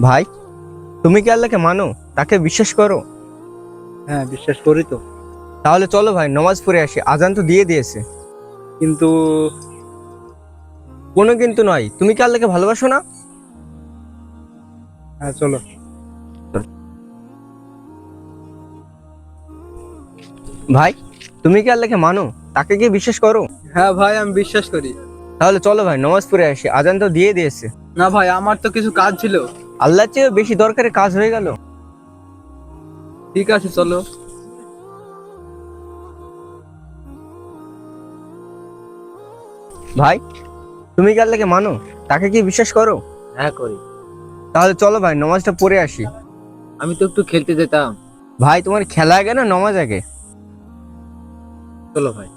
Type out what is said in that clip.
ভাই তুমি কি আল্লাহকে মানো? তাকে বিশ্বাস করো? হ্যাঁ বিশ্বাস করি তো। তাহলে চলো ভাই নমাজ পড়ে আসি। আজান তো দিয়ে দিয়েছে। কিন্তু কোনো কিন্তু নয়। তুমি কি আল্লাহকে ভালোবাসো না? হ্যাঁ চলো। ভাই তুমি কি আল্লাহকে মানো? তাকে কি বিশ্বাস করো? হ্যাঁ ভাই আমি বিশ্বাস করি। তাহলে চলো ভাই নমাজ পড়ে আসি। আজান তো দিয়ে দিয়েছে। না ভাই আমার তো কিছু কাজ ছিল। আল্লাহর চেয়ে বেশি দরকারি কাজ হয়ে গেল। ঠিক আছে চলো। ভাই তুমি কি আল্লাহকে মানো? তাকে কি বিশ্বাস করো? হ্যাঁ করি। তাহলে চলো ভাই নমাজটা পড়ে আসি। আমি তো একটু খেলতে যেতাম। ভাই তোমার খেলা আগে না নমাজ আগে? চলো ভাই।